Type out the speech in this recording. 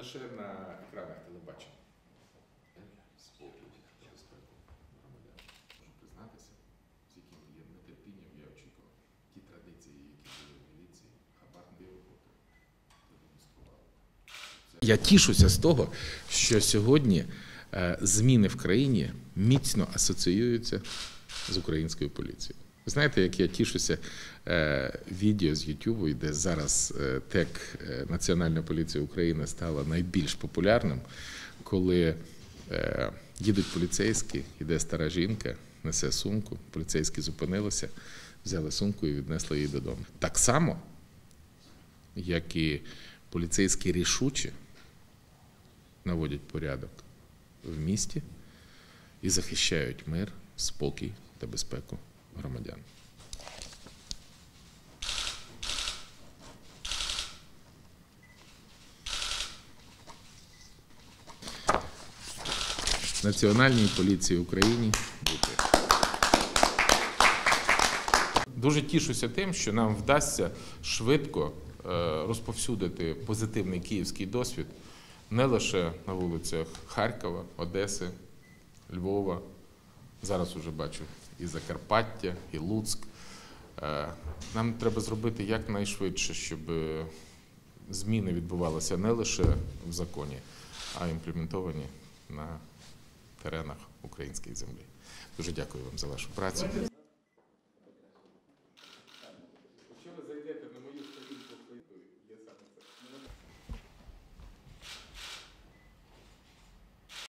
лише на екранах телебачення. спокій, безпеку громадян. Можу признатися, з яким є нетерпінням я очікував ті традиції, які були в міліції, хабар не роботи, демонстрували. Я тішуся з того, що сьогодні е, зміни в країні міцно асоціюються з українською поліцією. Ви знаєте, як я тішуся е, відео з Ютубу, де зараз е, тег е, Національна поліція України стала найбільш популярним, коли їдуть поліцейські, йде стара жінка, несе сумку, поліцейські зупинилися, взяли сумку і віднесли її додому. Так само, як і поліцейські рішучі наводять порядок в місті і захищають мир, спокій та безпеку громадян. Національній поліції України. Дуже тішуся тим, що нам вдасться швидко е, розповсюдити позитивний київський досвід не лише на вулицях Харкова, Одеси, Львова. Зараз уже бачу і Закарпаття, і Луцьк. Е, Нам треба зробити якнайшвидше, щоб е, зміни відбувалися не лише в законі, а імплементовані на теренах української землі. Дуже дякую вам за вашу працю.